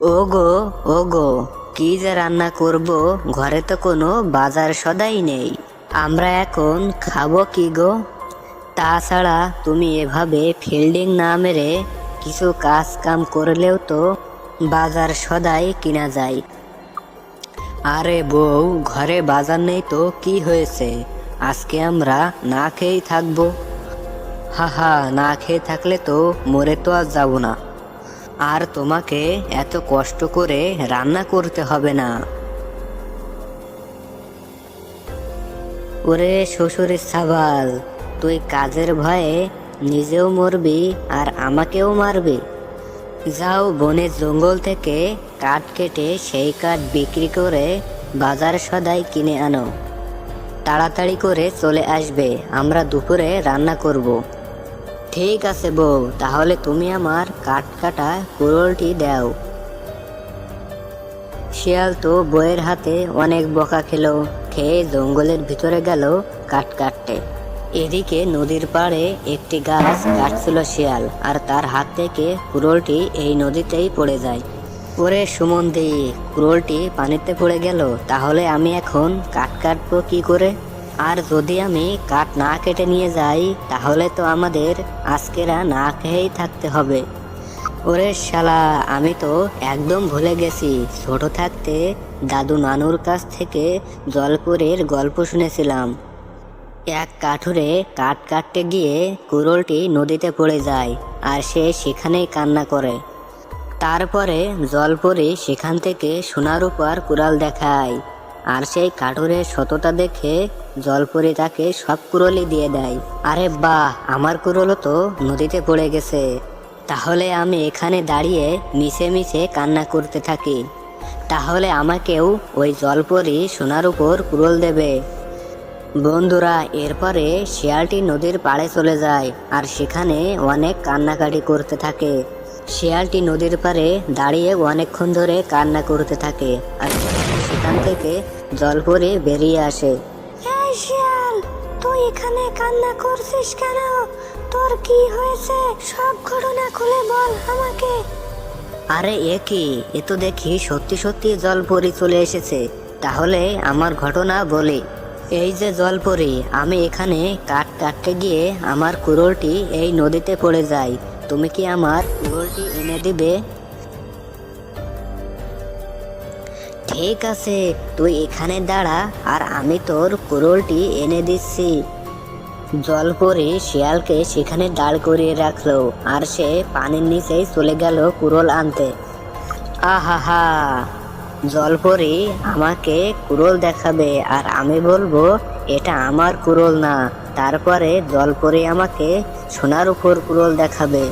ওগো ওগো, কি যে রান্না করব? ঘরে তো কোনো বাজার সদাই নেই। আমরা এখন খাব কি গো? তাছাড়া তুমি এভাবে ফিল্ডিং না মেরে কিছু কাজ কাম করলেও তো বাজার সদাই কিনা যায়। আরে বউ, ঘরে বাজার নেই তো কি হয়েছে? আজকে আমরা না খেয়েই থাকব। হা হা না খেয়ে থাকলে তো মরে তো আর যাব না। আর তোমাকে এত কষ্ট করে রান্না করতে হবে না। ওরে শ্বশুরের সাবাল তুই কাজের ভয়ে নিজেও মরবি আর আমাকেও মারবি। যাও বনের জঙ্গল থেকে কাঠ কেটে সেই কাঠ বিক্রি করে বাজার সদাই কিনে আনো। তাড়াতাড়ি করে চলে আসবে, আমরা দুপুরে রান্না করব। ঠিক আছে বউ, তাহলে তুমি আমার কাঠ কাটা কুড়োলটি দাও। শিয়াল তো বইয়ের হাতে অনেক বকা খেলো, খেয়ে জঙ্গলের ভিতরে গেল কাঠ কাটতে। এদিকে নদীর পাড়ে একটি গাছ কাটছিল শিয়াল, আর তার হাত থেকে কুড়োলটি এই নদীতেই পড়ে যায়। ওরে সুমন্দি কুড়োলটি পানিতে পড়ে গেল, তাহলে আমি এখন কাঠ কাটবো কি করে? আর যদি আমি কাঠ না কেটে নিয়ে যাই, তাহলে তো আমাদের আজকেরা না খেয়েই থাকতে হবে। ওরে শালা, আমি তো একদম ভুলে গেছি। ছোট থাকতে দাদু নানুর কাছ থেকে জলপুরের গল্প শুনেছিলাম। এক কাঠুরে কাঠ কাটতে গিয়ে কুড়োলটি নদীতে পড়ে যায় আর সে সেখানেই কান্না করে। তারপরে জলপরি সেখান থেকে সোনার উপর কুড়াল দেখায়। আর সেই কাঠুরের সততা দেখে জলপরি তাকে সব কুড়োলই দিয়ে দেয়। আরে বাহ, আমার কুড়োলও তো নদীতে পড়ে গেছে। তাহলে আমি এখানে দাঁড়িয়ে মিশে মিশে কান্না করতে থাকি। তাহলে আমাকেও ওই জলপরি সোনার উপর কুড়োল দেবে। বন্ধুরা, এরপরে শিয়ালটি নদীর পাড়ে চলে যায় আর সেখানে অনেক কান্নাকাটি করতে থাকে। শিয়ালটি নদীর পাড়ে দাঁড়িয়ে অনেকক্ষণ ধরে কান্না করতে থাকে। আর সেখান থেকে জলপরি বেরিয়ে আসে। এই শিয়াল তুই এখানে কান্না করছিস কেন? তোর কি হয়েছে? সব ঘটনা খুলে বল আমাকে। আরে এ কি? এ তো দেখি সত্যি সত্যি জলপরি চলে এসেছে। তাহলে আমার ঘটনা বলি। এই যে জলপরি আমি এখানে কাঠ কাটতে গিয়ে আমার কুড়োলটি এই নদীতে পড়ে যায়। তুমি কি আমার কুড়োলটি এনে দিবে? ঠিক আছে, তুই এখানে দাঁড়া, আর আমি তোর কুড়োলটি এনে দিচ্ছি। জল জলপরি শিয়ালকে সেখানে দাঁড় করিয়ে রাখল, আর সে পানির নিচেই চলে গেল কুড়োল আনতে। আহাহা, জলপরি আমাকে কুড়োল দেখাবে, আর আমি বলব, এটা আমার কুড়োল না। তারপরে জলপরি আমাকে সোনার উপর কুড়োল দেখাবে।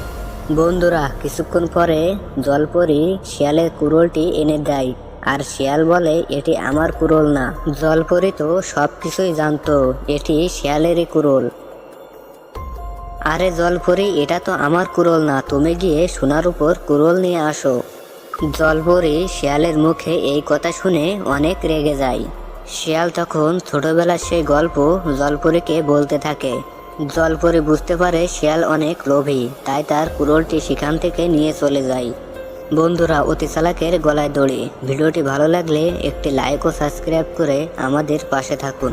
বন্ধুরা, কিছুক্ষণ পরে জল জলপরি শিয়ালের কুড়োলটি এনে দেয়। আর শিয়াল বলে, এটি আমার কুড়োল না। জলপরি তো সব কিছুই জানতো, এটি শিয়ালেরই কুড়োল। আরে জলপরি, এটা তো আমার কুড়োল না। তুমি গিয়ে সোনার উপর কুড়োল নিয়ে আসো। জলপরি শিয়ালের মুখে এই কথা শুনে অনেক রেগে যায়। শিয়াল তখন ছোটবেলার সেই গল্প জলপরিকে বলতে থাকে। জলপরি বুঝতে পারে শিয়াল অনেক লোভী, তাই তার কুড়োলটি সেখান থেকে নিয়ে চলে যায়। বন্ধুরা, অতি চালাকের গলায় দড়ি। ভিডিওটি ভালো লাগলে একটি লাইক ও সাবস্ক্রাইব করে আমাদের পাশে থাকুন।